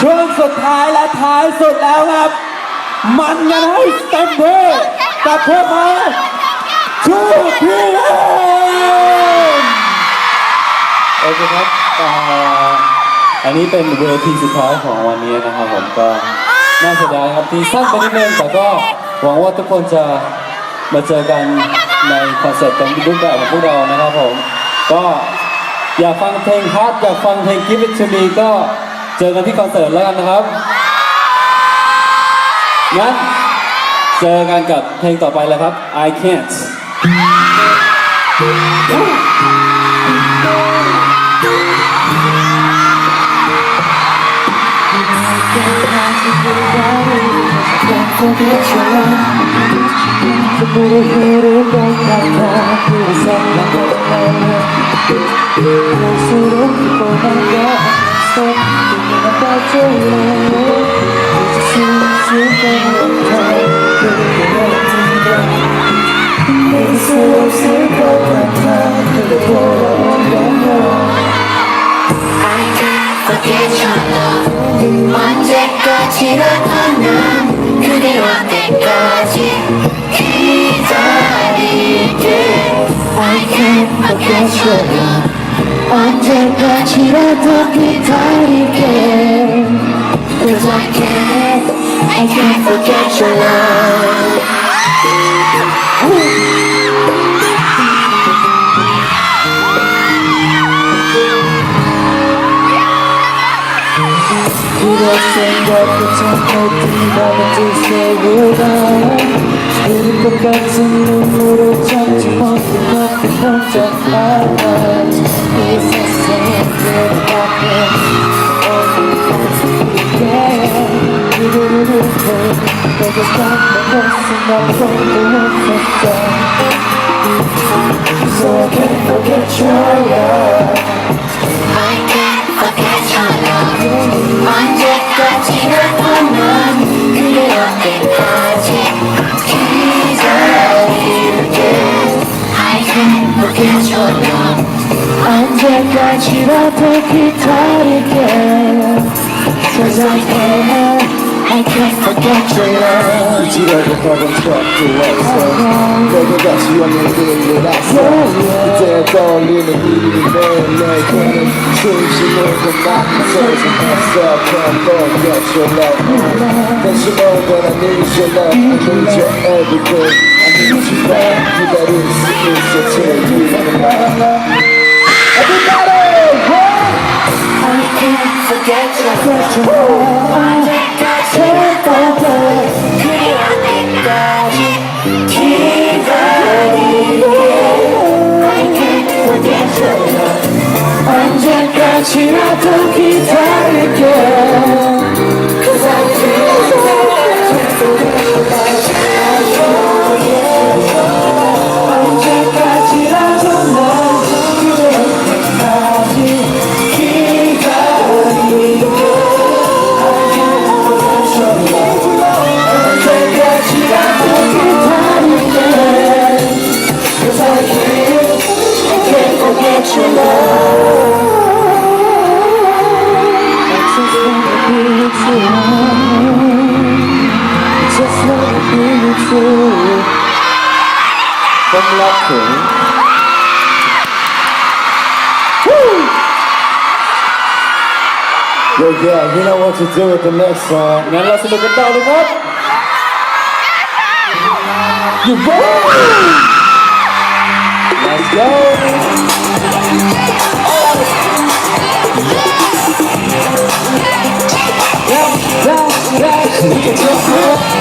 ช่วงสุดท้ายและท้ายสุดแล้วครับ มันกันให้เต็มที่กับพวกเขาชูพี่เอ็มโอเคครับอ่าอันนี้เป็นเวทีสุดท้ายของวันนี้นะครับผมก็น่าเสียดายครับที่สั้นไปนิดนึงแต่ก็หวังว่าทุกคนจะมาเจอกันในคอนเสิร์ตเต็มรูปแบบของพวกเรานะครับผมก็อยากฟังเพลงฮาร์ดอยากฟังเพลง Give It To Me ก็ เจอกันที่คอนเสิร์ตแล้วกันนะครับงั้นเจอกันกับเพลงต่อไปเลยครับ I can't จะไม่ได้ใหรู้ได้แค่เธอที่สักวันเราสู้รู้ที่โกหก 언제까지라도 난 그대 올 때까지 기다릴게 I can't forget love 언제까지라도 기다릴게. Cause I can't I can't forget your love. 그럴 생각도 참고 뛰다가 두 세보다 흐를 것 같은 눈물을 참지 못해 이 세상에 그대 때까지 언제까지라도 기다릴게 Cause I can't I can't forget your love 지라고 가본 척도 없어 내가 같이 없는 그를 알았어 그때 떠올리는 매일매일 그는 숨쉬는 것만 서서 했어 Can't forget your love 다시 need your love your everything 기다릴 수 있어 Everybody! I can't forget you. Forget you. I think I should go back. Can't forget you. But yeah, you know what to do with the next song. Now let's look at that one up. You Let's go. Yeah, yeah, yeah. We can just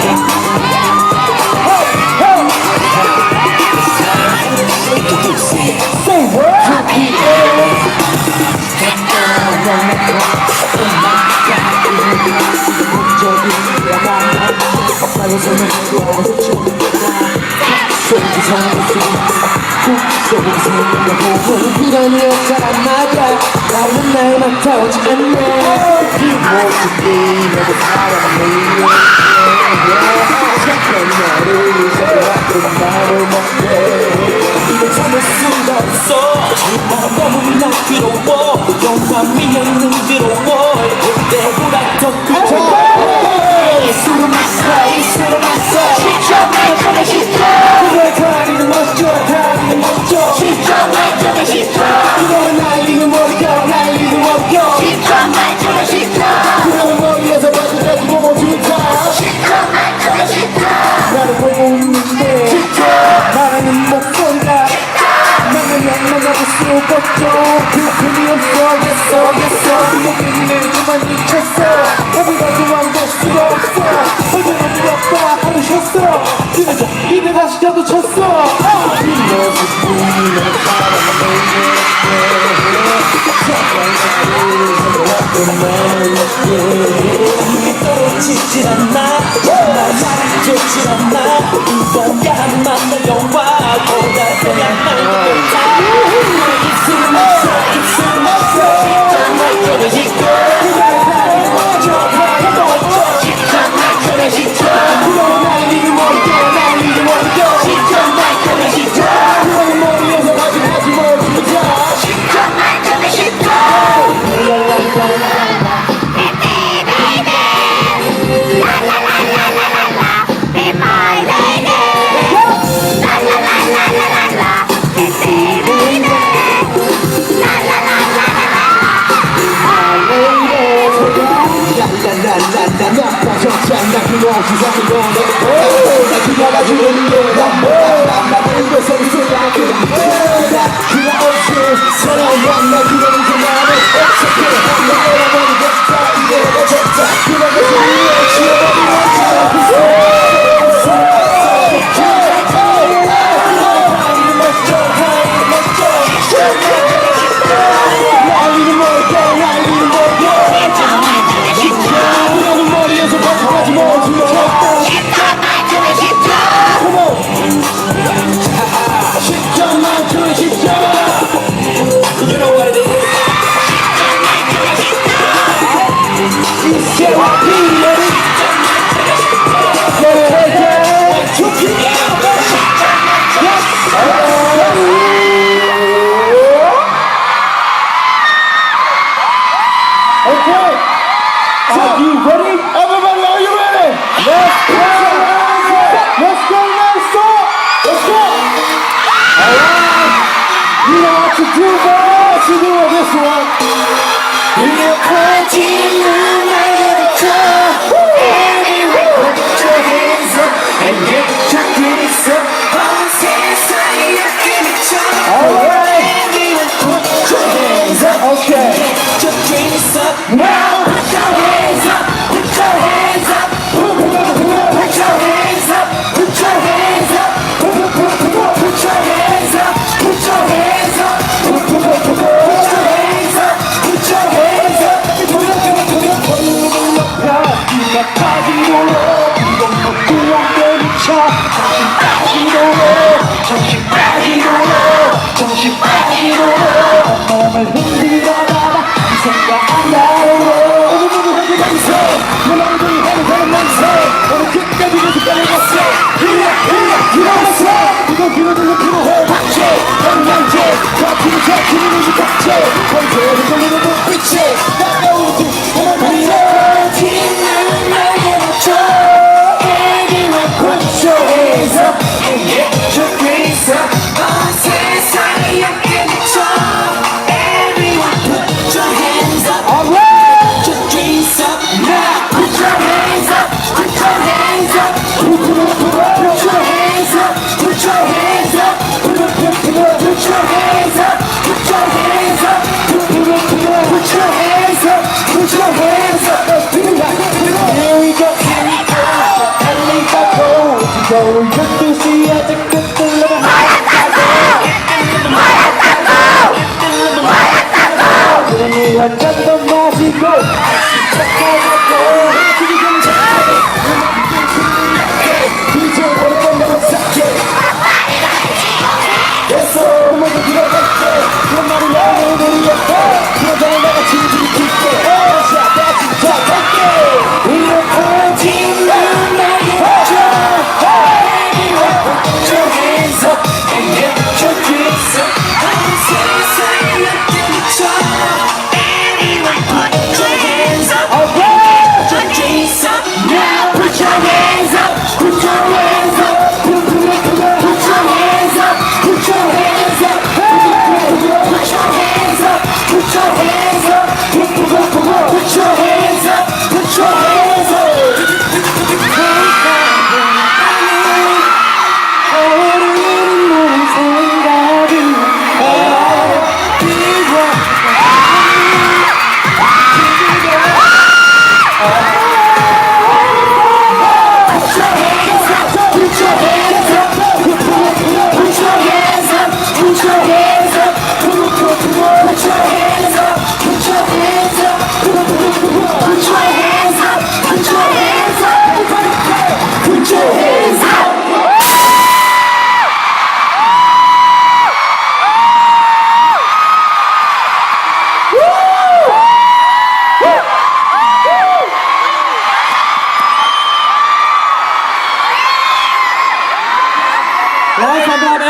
날 맡아오지 않네 그 모습이 내게 사랑해 잠깐 너를 잊어버렸던 나를 못해 이걸 참을 수가 없어 정말 너무나 괴로워 너와 미련은 괴로워 내보다 더 끝에 숨을 사이 새로 나만 미쳤어. 어디가도 완전 수가 없어. 설명하기 없다. 하루 쉬었어. 그래서 이제 다시 가도 쳤어. 아! 떨어지질 않나? 나 나를 쫓질 않나? 이건 야만 기사는 건너 나 그녀가 주는 게나뭐나 보고 서있어 나는 뭐나 그녀 없이 서로 만나 그런 그녀는 어떻게 나의 어머니 Are you ready? Everybody, are you ready? Let's play! Let's go, let's go! Let's go! Alright! You know what to do, boys! You do this one! In the quarantine moonlight in the club Everyone put your hands up and get your up Alright! Put your hands up Okay! Get your up now! Joe.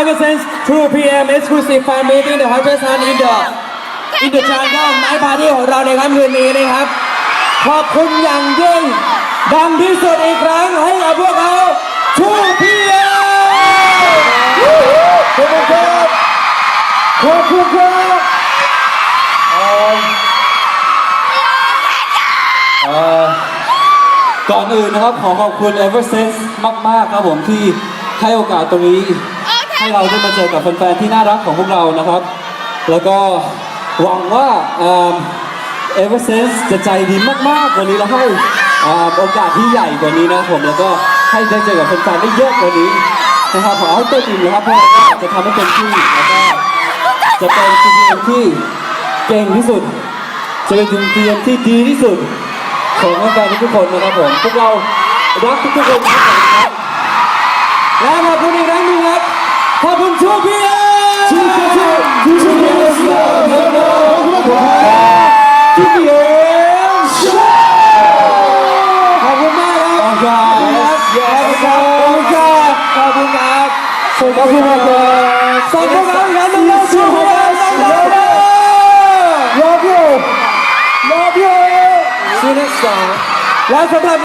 Since 2 p.m. exclusive fan meeting the hottest hand in the in the jungle night party ของเราในค่ำคืนนี้นะครับ ขอบคุณอย่างยิ่ง ดังที่สุดอีกครั้งให้กับพวกเขาทูพีเอ็ขอบคุณครับขอบคุณครับก่อนอื่นนะครับขอขอบคุณ Eversense มาก ๆ ครับผมที่ให้โอกาสตรงนี้ ให้เราได้มาเจอกับแฟนๆที่น่ารักของพวกเรานะครับ แล้วก็หวังว่าเอ่อ Eversense จะใจดีมากๆกว่านี้แล้วให้โอกาสที่ใหญ่กว่านี้นะผมแล้วก็ให้ได้เจอกับแฟนๆได้เยอะกว่านี้นะครับขอให้เต็มอิ่มนะครับเพราะว่าจะทำให้เต็มที่แล้วก็จะเป็นทีมที่เก่งที่สุด จะเป็นทีมที่ดีที่สุดของแฟนๆทุกคนนะครับผมพวกเรารักทุกคนครับและขอบคุณอีกครั้งหนึงครับ 하분토비아 지금까지 구준이었습니다 감사합니다 준비의 쇼 하분마약 하분마약 하분마약 소중하다 성공한 가능한 소중하다 Love you Love you See you next time